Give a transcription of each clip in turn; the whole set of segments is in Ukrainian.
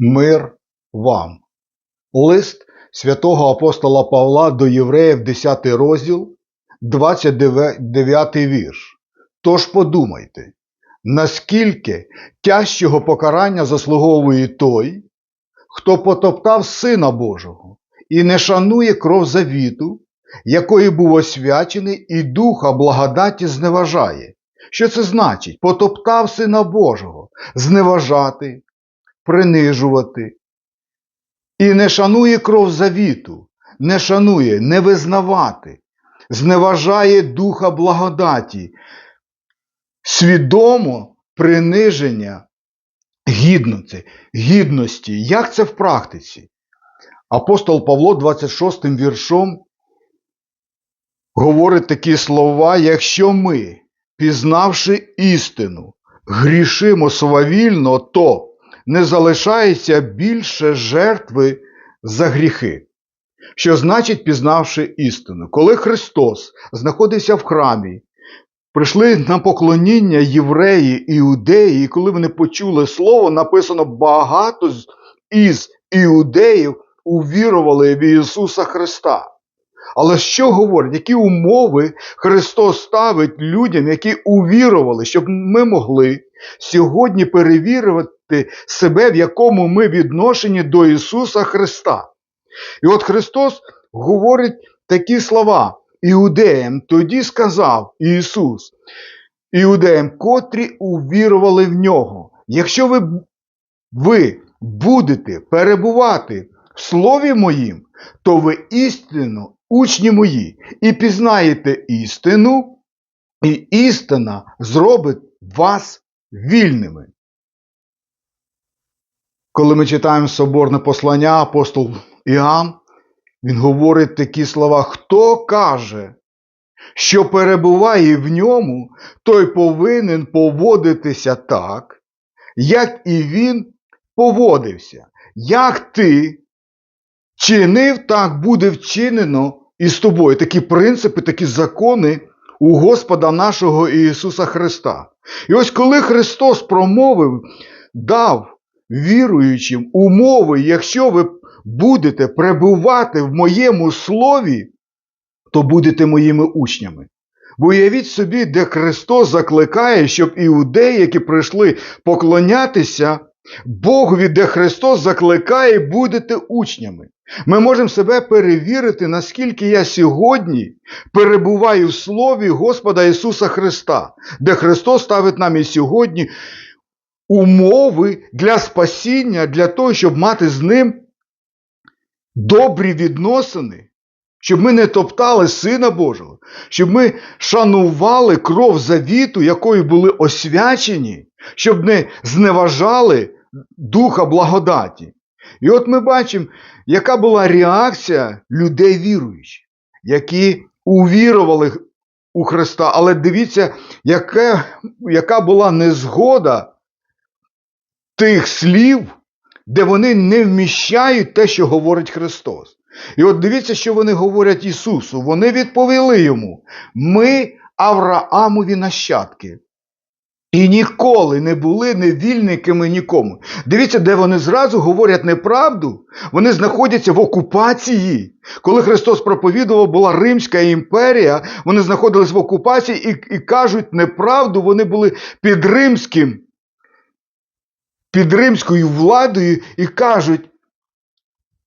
Мир вам. Лист святого апостола Павла до євреїв, 10 розділ, 29 вірш. Тож подумайте, наскільки тяжчого покарання заслуговує той, хто потоптав Сина Божого і не шанує кров завіту, якої був освячений, і духа благодаті зневажає. Що це значить? Потоптав Сина Божого, зневажати, принижувати. І не шанує кров завіту, не шанує, не визнавати, зневажає духа благодаті, свідомо приниження гідності. гідності. Як це в практиці? Апостол Павло 26 віршом говорить такі слова, якщо ми, пізнавши істину, грішимо свавільно, то не залишається більше жертви за гріхи. Що значить, пізнавши істину? Коли Христос знаходився в храмі, прийшли на поклоніння євреї, іудеї, і коли вони почули слово, написано багато із іудеїв увірували в Ісуса Христа. Але що говорить, які умови Христос ставить людям, які увірували, щоб ми могли сьогодні перевірити себе, в якому ми відношенні до Ісуса Христа. І от Христос говорить такі слова іудеям. Тоді сказав Ісус, іудеям, котрі увірували в нього. Якщо ви, ви будете перебувати в Слові моїм, то ви істинно учні мої, і пізнаєте істину, і істина зробить вас вільними. Коли ми читаємо соборне послання, апостол Іоанн, він говорить такі слова: хто каже, що перебуває в ньому, той повинен поводитися так, як і він поводився. Як ти чинив, так буде вчинено і з тобою. Такі принципи, такі закони у Господа нашого Ісуса Христа. І ось коли Христос промовив, дав віруючим умови, якщо ви будете перебувати в моєму слові, то будете моїми учнями. Бо уявіть собі, де Христос закликає, щоб іудеї, які прийшли поклонятися Богові, де Христос закликає, будете учнями. Ми можемо себе перевірити, наскільки я сьогодні перебуваю в Слові Господа Ісуса Христа, де Христос ставить нам і сьогодні умови для спасіння, для того, щоб мати з ним добрі відносини, щоб ми не топтали Сина Божого, щоб ми шанували кров завіту, якою були освячені, щоб не зневажали Духа благодаті. І от ми бачимо, яка була реакція людей віруючих, які увірували у Христа. Але дивіться, яка, яка була незгода тих слів, де вони не вміщають те, що говорить Христос. І от дивіться, що вони говорять Ісусу. Вони відповіли йому: ми Авраамові нащадки. І ніколи не були невільниками нікому. Дивіться, де вони зразу говорять неправду. Вони знаходяться в окупації. Коли Христос проповідував, була Римська імперія, вони знаходились в окупації і, і кажуть неправду, вони були під римським, під римською владою і кажуть,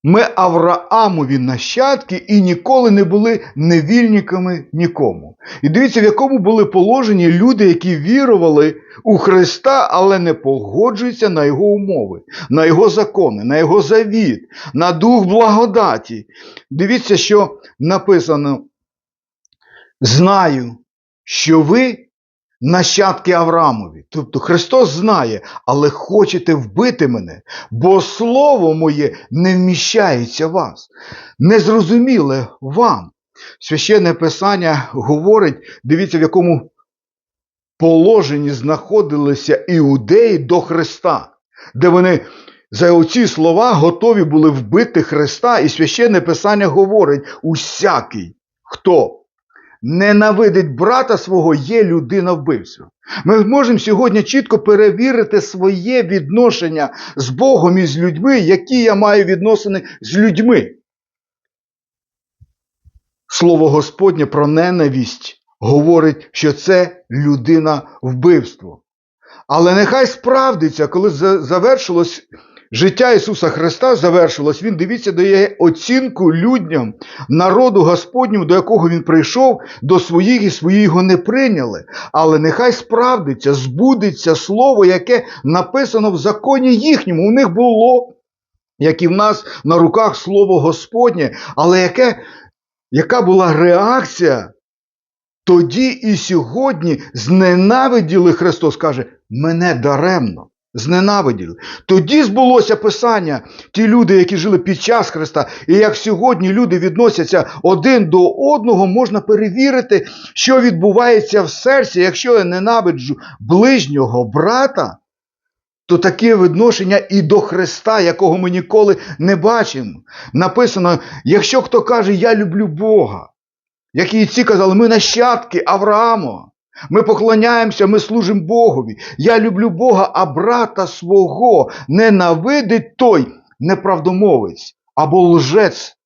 ми Авраамові нащадки і ніколи не були невільниками нікому. І дивіться, в якому були положені люди, які вірували у Христа, але не погоджуються на його умови, на його закони, на його завіт, на дух благодаті. Дивіться, що написано: знаю, що ви нащадки Авраамові. Тобто Христос знає, але хочете вбити мене, бо слово моє не вміщається в вас. Незрозуміле вам. Священне Писання говорить, дивіться, в якому положенні знаходилися іудеї до Христа, де вони за оці слова готові були вбити Христа, і священне Писання говорить: усякий, хто ненавидить брата свого, є людина вбивця. Ми можемо сьогодні чітко перевірити своє відношення з Богом і з людьми, які я маю відносини з людьми. Слово Господнє про ненависть говорить, що це людина вбивство. Але нехай справдиться, коли завершилось життя Ісуса Христа, завершилось, Він дивіться, дає оцінку людям, народу Господньому, до якого Він прийшов, до своїх і свої його не прийняли. Але нехай справдиться, збудеться слово, яке написано в законі їхньому. У них було, як і в нас на руках слово Господнє, але яке, яка була реакція тоді і сьогодні зненавиділи Христос каже, мене даремно. Зненавиділи. Тоді збулося Писання, ті люди, які жили під час Христа, і як сьогодні люди відносяться один до одного, можна перевірити, що відбувається в серці. Якщо я ненавиджу ближнього брата, то таке відношення і до Христа, якого ми ніколи не бачимо. Написано: якщо хто каже, я люблю Бога, як і ці казали, ми нащадки Авраама. Ми поклоняємося, ми служимо Богові. Я люблю Бога, а брата свого ненавидить той неправдомовець або лжець.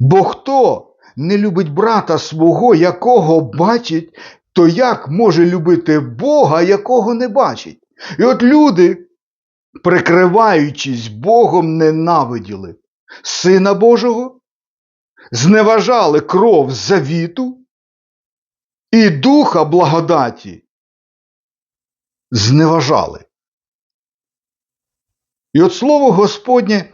Бо хто не любить брата свого, якого бачить, то як може любити Бога, якого не бачить? І от люди, прикриваючись Богом, ненавиділи Сина Божого, зневажали кров завіту і духа благодаті зневажали. І от слово Господнє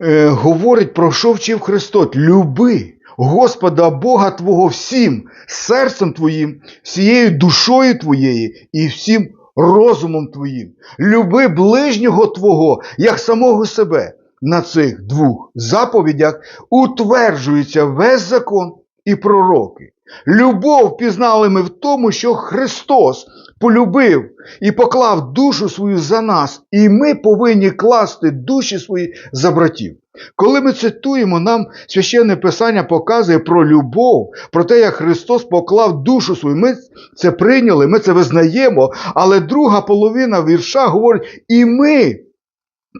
е, говорить про що вчив Христос. Люби Господа Бога Твого всім серцем Твоїм, всією душою Твоєю і всім розумом Твоїм. Люби ближнього Твого, як самого себе. На цих двох заповідях утверджується весь закон і пророки. Любов пізнали ми в тому, що Христос полюбив і поклав душу свою за нас, і ми повинні класти душі свої за братів. Коли ми цитуємо, нам священне Писання показує про любов, про те, як Христос поклав душу свою. Ми це прийняли, ми це визнаємо, але друга половина вірша говорить, і ми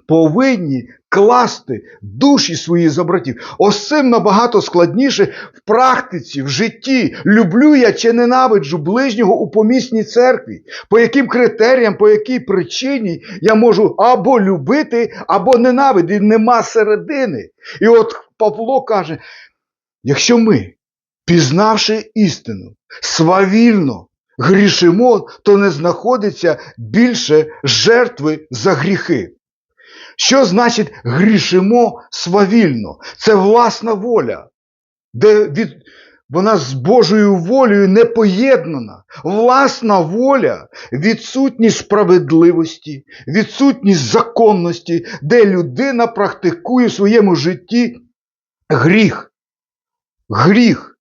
повинні класти душі свої за братів. Ось цим набагато складніше в практиці, в житті. Люблю я чи ненавиджу ближнього у помісній церкві. По яким критеріям, по якій причині я можу або любити, або ненавидіти. Нема середини. І от Павло каже: якщо ми, пізнавши істину, свавільно грішимо, то не знаходиться більше жертви за гріхи. Що значить грішимо свавільно? Це власна воля, де від... вона з Божою волею не поєднана. Власна воля, відсутність справедливості, відсутність законності, де людина практикує в своєму житті гріх. Гріх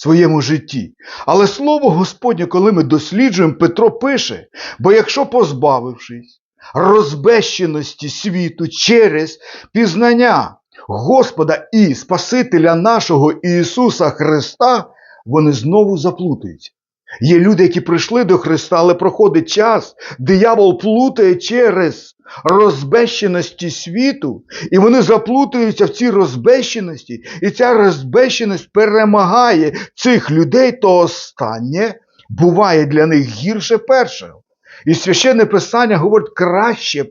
своєму житті. Але слово Господнє, коли ми досліджуємо, Петро пише: бо якщо позбавившись, розбещеності світу через пізнання Господа і Спасителя нашого Ісуса Христа, вони знову заплутаються. Є люди, які прийшли до Христа, але проходить час, диявол плутає через розбещеності світу, і вони заплутаються в цій розбещеності, і ця розбещеність перемагає цих людей, то останнє буває для них гірше першого. І священне писання говорить, краще б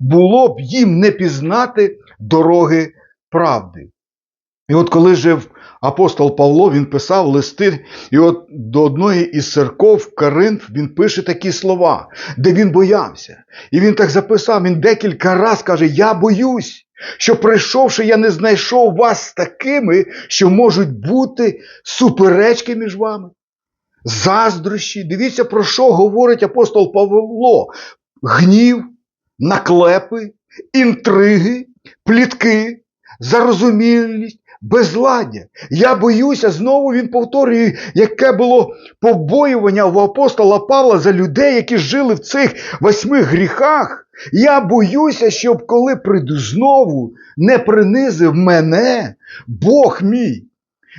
було б їм не пізнати дороги правди. І от коли жив апостол Павло, він писав листи, і от до одної із церков Каринф він пише такі слова, де він боявся. І він так записав, він декілька разів каже: Я боюсь, що прийшовши, я не знайшов вас такими, що можуть бути суперечки між вами заздрощі. Дивіться, про що говорить апостол Павло: гнів, наклепи, інтриги, плітки, зарозумілість, безладдя. Я боюся, знову він повторює, яке було побоювання в апостола Павла за людей, які жили в цих восьми гріхах. Я боюся, щоб коли прийду знову, не принизив мене Бог мій.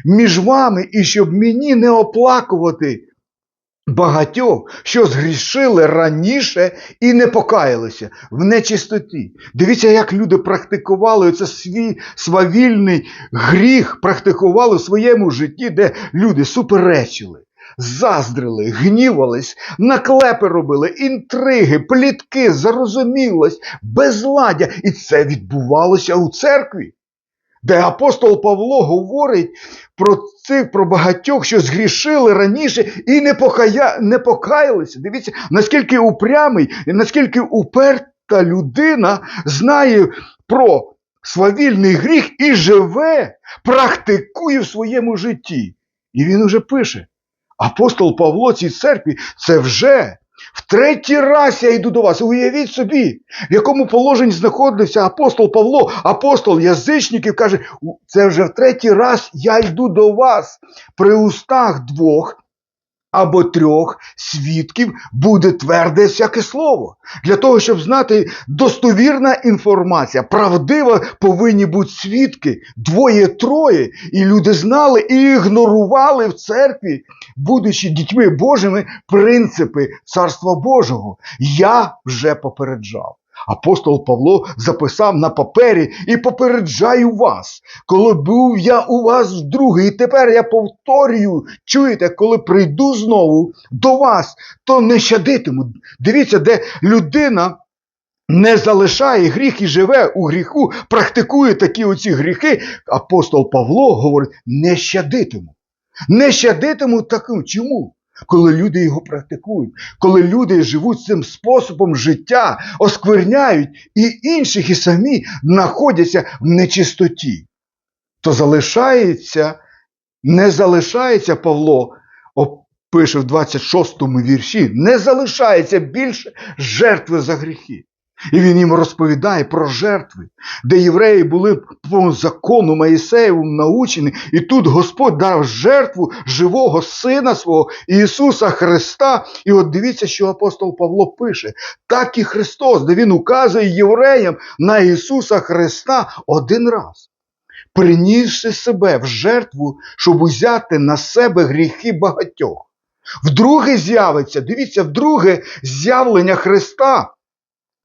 Між вами, і щоб мені не оплакувати багатьох, що згрішили раніше і не покаялися в нечистоті. Дивіться, як люди практикували це свій свавільний гріх, практикували в своєму житті, де люди суперечили. Заздрили, гнівались, наклепи робили, інтриги, плітки, зарозумілость, безладдя. І це відбувалося у церкві, де апостол Павло говорить про цих, про багатьох, що згрішили раніше і не, покая... не покаялися. Дивіться, наскільки упрямий наскільки уперта людина знає про свавільний гріх і живе, практикує в своєму житті. І він уже пише. Апостол Павло цій церкві це вже в третій раз я йду до вас. Уявіть собі, в якому положенні знаходився апостол Павло, апостол язичників, каже, це вже в третій раз я йду до вас. При устах двох або трьох свідків буде тверде всяке слово. Для того, щоб знати достовірна інформація, правдива повинні бути свідки, двоє-троє. І люди знали і ігнорували в церкві, будучи дітьми Божими, принципи Царства Божого. Я вже попереджав. Апостол Павло записав на папері і попереджаю вас, коли був я у вас вдруге, і тепер я повторюю, чуєте, коли прийду знову до вас, то не щадитиму. Дивіться, де людина не залишає гріх і живе у гріху, практикує такі оці гріхи. Апостол Павло говорить: не щадитиму. Не щадитиму таким. Чому? Коли люди його практикують, коли люди живуть цим способом життя, оскверняють і інших, і самі знаходяться в нечистоті, то залишається, не залишається Павло, пише в 26 му вірші, не залишається більше жертви за гріхи. І він їм розповідає про жертви, де євреї були по закону Моїсеєвому научені, і тут Господь дав жертву живого Сина свого Ісуса Христа. І от дивіться, що апостол Павло пише: так і Христос, де Він указує євреям на Ісуса Христа один раз, принісши себе в жертву, щоб узяти на себе гріхи багатьох. Вдруге з'явиться, дивіться, вдруге з'явлення Христа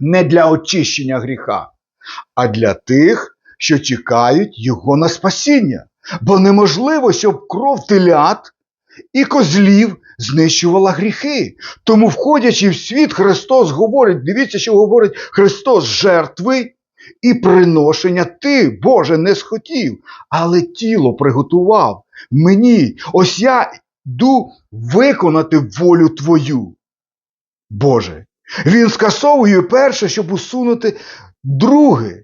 не для очищення гріха, а для тих, що чекають його на спасіння. Бо неможливо, щоб кров телят і козлів знищувала гріхи. Тому, входячи в світ, Христос говорить: дивіться, що говорить Христос жертви. І приношення ти, Боже, не схотів, але тіло приготував мені. Ось я йду виконати волю Твою. Боже, він скасовує перше, щоб усунути друге.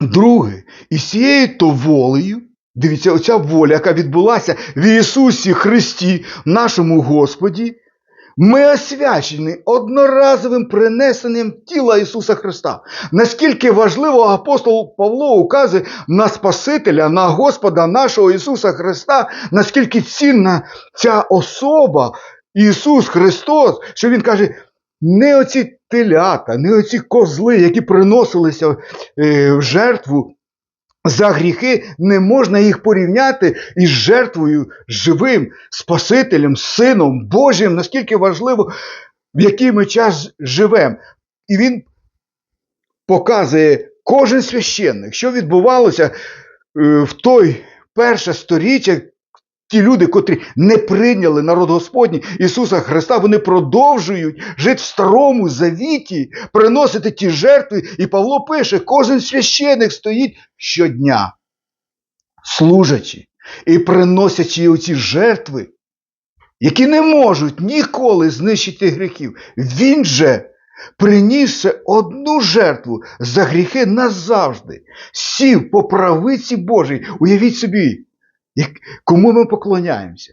Друге. І з цією то волею, дивіться, оця воля, яка відбулася в Ісусі Христі, нашому Господі, ми освячені одноразовим принесенням тіла Ісуса Христа. Наскільки важливо апостол Павло указує на Спасителя, на Господа нашого Ісуса Христа, наскільки цінна ця особа, Ісус Христос, що Він каже, не оці телята, не оці козли, які приносилися е, в жертву за гріхи, не можна їх порівняти із жертвою живим Спасителем, Сином Божим, наскільки важливо, в який ми час живемо. І він показує кожен священник, що відбувалося е, в той перше сторіччя, Ті люди, котрі не прийняли народ Господній Ісуса Христа, вони продовжують жити в старому завіті, приносити ті жертви. І Павло пише: кожен священик стоїть щодня, служачи і приносячи оці жертви, які не можуть ніколи знищити гріхів. Він же принісше одну жертву за гріхи назавжди, сів по правиці Божій. Уявіть собі. Кому ми поклоняємося?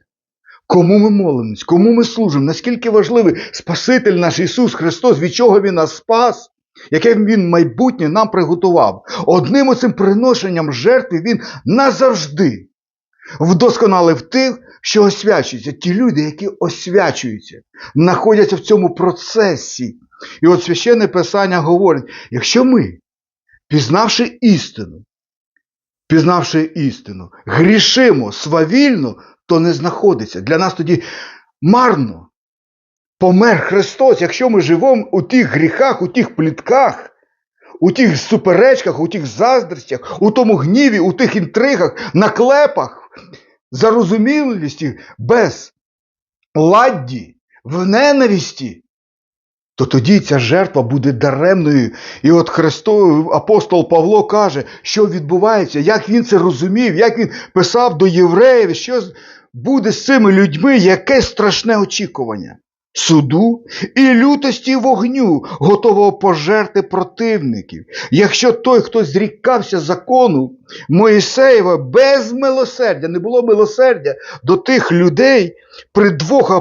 Кому ми молимось, кому ми служимо? Наскільки важливий Спаситель наш Ісус Христос, від чого Він нас спас, яке Він майбутнє нам приготував. Одним оцим приношенням жертви Він назавжди вдосконалив тих, що освячуються. Ті люди, які освячуються, знаходяться в цьому процесі. І от священне Писання говорить: якщо ми, пізнавши істину, пізнавши істину, грішимо свавільно, то не знаходиться. Для нас тоді марно помер Христос, якщо ми живемо у тих гріхах, у тих плітках, у тих суперечках, у тих заздростях, у тому гніві, у тих інтригах, наклепах, зарозумілості, без ладді, в ненависті, то тоді ця жертва буде даремною. І от Христо, апостол Павло каже, що відбувається, як він це розумів, як він писав до євреїв, що буде з цими людьми, яке страшне очікування. Суду і лютості вогню, готового пожерти противників. Якщо той, хто зрікався закону Моїсеєва без милосердя, не було милосердя до тих людей при двох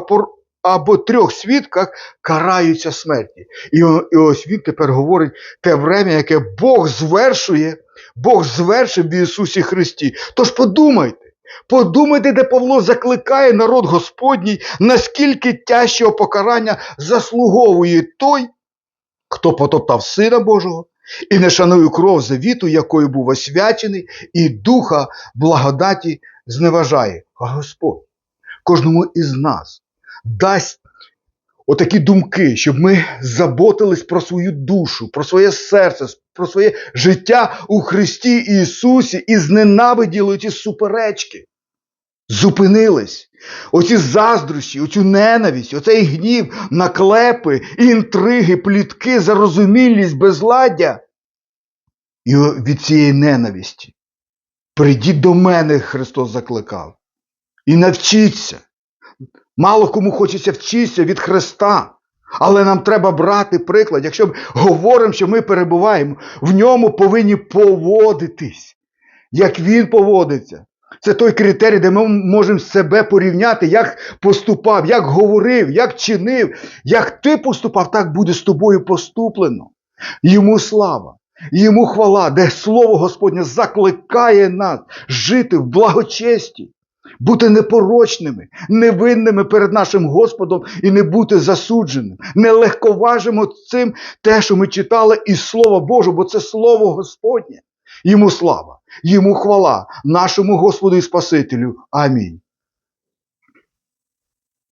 або трьох свідках караються смерті. І, і ось він тепер говорить те время, яке Бог звершує, Бог звершив в Ісусі Христі. Тож подумайте. Подумайте, де Павло закликає народ Господній, наскільки тяжчого покарання заслуговує той, хто потоптав Сина Божого і не шанує кров завіту, якою був освячений, і духа благодаті зневажає. А Господь кожному із нас дасть отакі думки, щоб ми заботились про свою душу, про своє серце, про своє життя у Христі Ісусі і зненавиділи ці суперечки. Зупинились. Оці заздрощі, оцю ненависть, оцей гнів, наклепи, інтриги, плітки, зарозумілість, безладдя. І від цієї ненависті. Прийдіть до мене, Христос закликав, і навчіться. Мало кому хочеться вчитися від Христа. Але нам треба брати приклад. Якщо ми говоримо, що ми перебуваємо, в ньому повинні поводитись, як він поводиться. Це той критерій, де ми можемо себе порівняти, як поступав, як говорив, як чинив, як ти поступав, так буде з тобою поступлено. Йому слава, йому хвала, де слово Господнє закликає нас жити в благочесті, бути непорочними, невинними перед нашим Господом і не бути засудженим. Не легковажимо цим те, що ми читали із Слова Божого, бо це Слово Господнє. Йому слава, йому хвала, нашому Господу і Спасителю. Амінь.